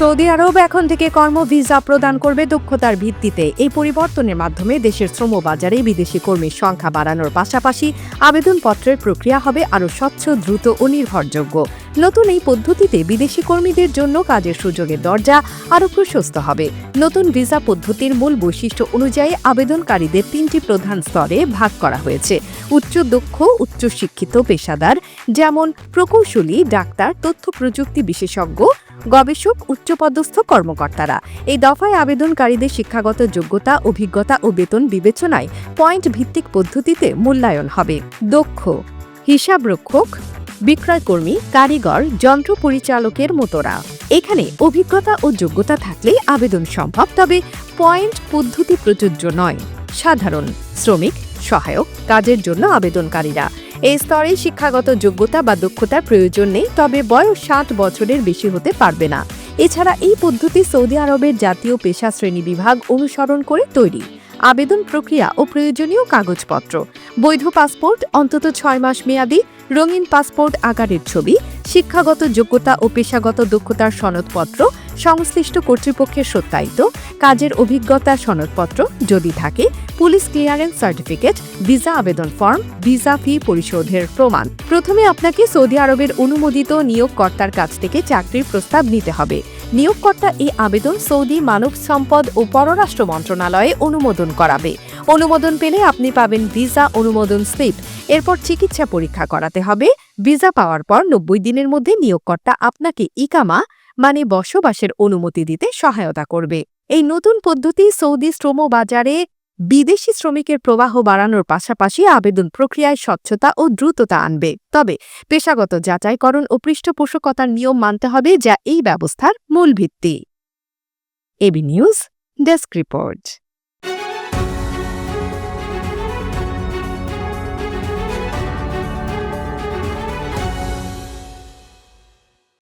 Saudi আরব এখন থেকে কর্ম ভিসা প্রদান করবে দক্ষতার ভিত্তিতে। এই পরিবর্তনের মাধ্যমে দেশের শ্রম বাজারে বিদেশি কর্মীর সংখ্যা বাড়ানোর পাশাপাশি আবেদনপত্রের প্রক্রিয়া হবে আরও স্বচ্ছ, দ্রুত ও নির্ভরযোগ্য। নতুন এই পদ্ধতিতে বিদেশি কর্মীদের জন্য কাজের সুযোগের দরজা আরও প্রশস্ত হবে। নতুন ভিসা পদ্ধতির মূল বৈশিষ্ট্য অনুযায়ী আবেদনকারীদের তিনটি প্রধান স্তরে ভাগ করা হয়েছে। উচ্চ দক্ষ, উচ্চশিক্ষিত পেশাদার, যেমন প্রকৌশলী, ডাক্তার, তথ্য প্রযুক্তি বিশেষজ্ঞ গবেষক, উচ্চপদস্থ কর্মকর্তারা। এই দফায় আবেদনকারীদের শিক্ষাগত যোগ্যতা, অভিজ্ঞতা ও বেতন বিবেচনায় পয়েন্ট ভিত্তিক পদ্ধতিতে মূল্যায়ন হবে। দক্ষ, হিসাবরক্ষক, বিক্রয়কর্মী, কারিগর, যন্ত্র পরিচালকের মতোরা। এখানে অভিজ্ঞতা ও যোগ্যতা থাকলে আবেদন সম্ভব, তবে পয়েন্ট পদ্ধতি প্রযোজ্য নয়। সাধারণ, শ্রমিক, সহায়ক কাজের জন্য আবেদনকারীরা। এই স্তরে শিক্ষাগত যোগ্যতা বা দক্ষতার প্রয়োজন নেই, তবে বয়স ষাট বছরের বেশি হতে পারবে না। এছাড়া এই পদ্ধতি সৌদি আরবের জাতীয় পেশা শ্রেণি বিভাগ অনুসরণ করে তৈরি। আবেদন প্রক্রিয়া ও প্রয়োজনীয় কাগজপত্র, বৈধ পাসপোর্ট, অন্তত ছয় মাস মেয়াদি, রঙিন পাসপোর্ট আকারের ছবি, শিক্ষাগত যোগ্যতা ও পেশাগত দক্ষতার সনদপত্র, সংশ্লিষ্ট কর্তৃপক্ষের সত্যায়িত, কাজের অভিজ্ঞতা সনদপত্র যদি থাকে, পুলিশ ক্লিয়ারেন্স সার্টিফিকেট, ভিসা আবেদন ফর্ম, ভিসা ফি পরিশোধের প্রমাণ। প্রথমে আপনাকে সৌদি আরবের অনুমোদিত নিয়োগকর্তার কাছ থেকে চাকরির প্রস্তাব নিতে হবে। নিয়োগকর্তা এই আবেদন সৌদি মানব সম্পদ ও পররাষ্ট্র মন্ত্রণালয়ে অনুমোদন করাবে। অনুমোদন পেলে আপনি পাবেন ভিসা অনুমোদন স্লিপ। এরপর চিকিৎসা পরীক্ষা করাতে হবে। ভিসা পাওয়ার পর নব্বই দিনের মধ্যে নিয়োগকর্তা আপনাকে ইকামা মানে বসবাসের অনুমতি দিতে সহায়তা করবে। এই নতুন পদ্ধতি সৌদি শ্রম বাজারে বিদেশি শ্রমিকের প্রবাহ বাড়ানোর পাশাপাশি আবেদন প্রক্রিয়ায় স্বচ্ছতা ও দ্রুততা আনবে। তবে পেশাগত যাচাইকরণ ও পৃষ্ঠপোষকতার নিয়ম মানতে হবে, যা এই ব্যবস্থার মূল ভিত্তি। A B news, desk report.